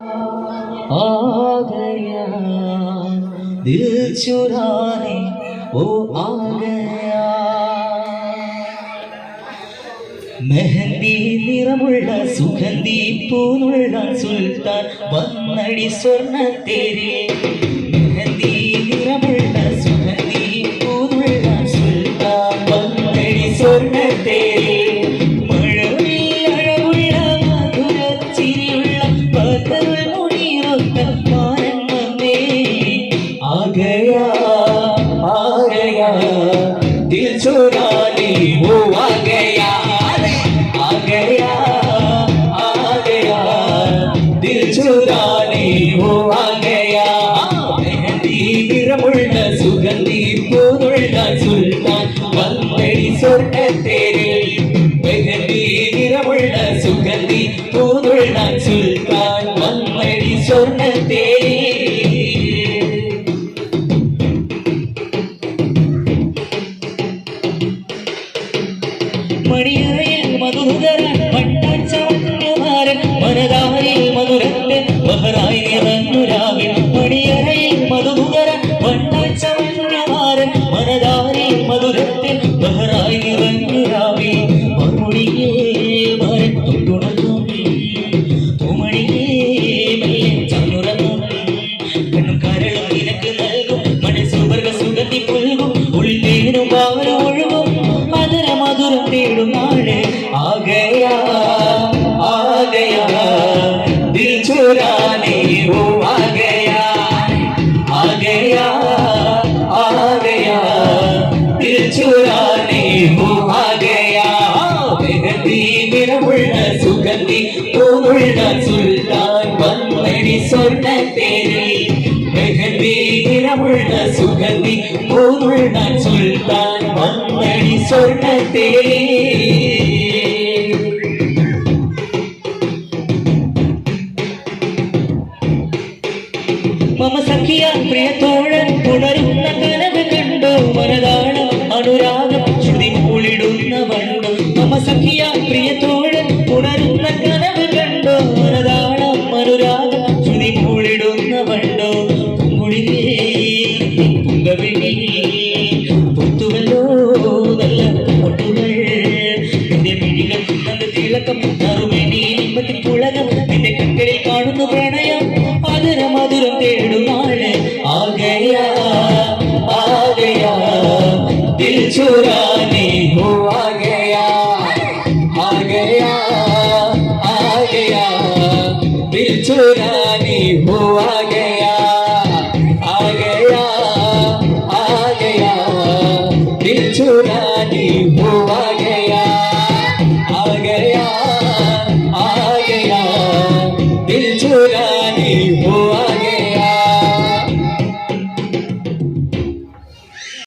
आ गया दिल चुराने वो आ गया മെഹന്തി നിറമുള്ള സുഗന്ധി പൂനുള്ള സുൽത്താൻ വന്നടി സ്വർണ്ണത്തേരി சோராடி ஓ ஆ கயா ஆ கயா ஆ கயா தில் சோராடி ஓ ஆ கயா மெஹந்தி நிறமுள்ள சுகந்தி பொருள் ബഹ്റായിലിറങ്ങുരാവിൽ മണിയറയിൽ മധുമുഖര വണ്ണച്ചവൻ മനതാരിൽ മധുരത്തിൽ ബഹ്റായി போகாகையா பிரகதி நிறமுள்ள சுகந்தி போதுள்ள சுல்தான் பன்மணி சொன்ன பேரில் மம சக்கியா பிரிய disappear. रानी हो आ गया आ गया आ गया बिच्छू रानी हो आ गया आ गया आ गया बिच्छू रानी हो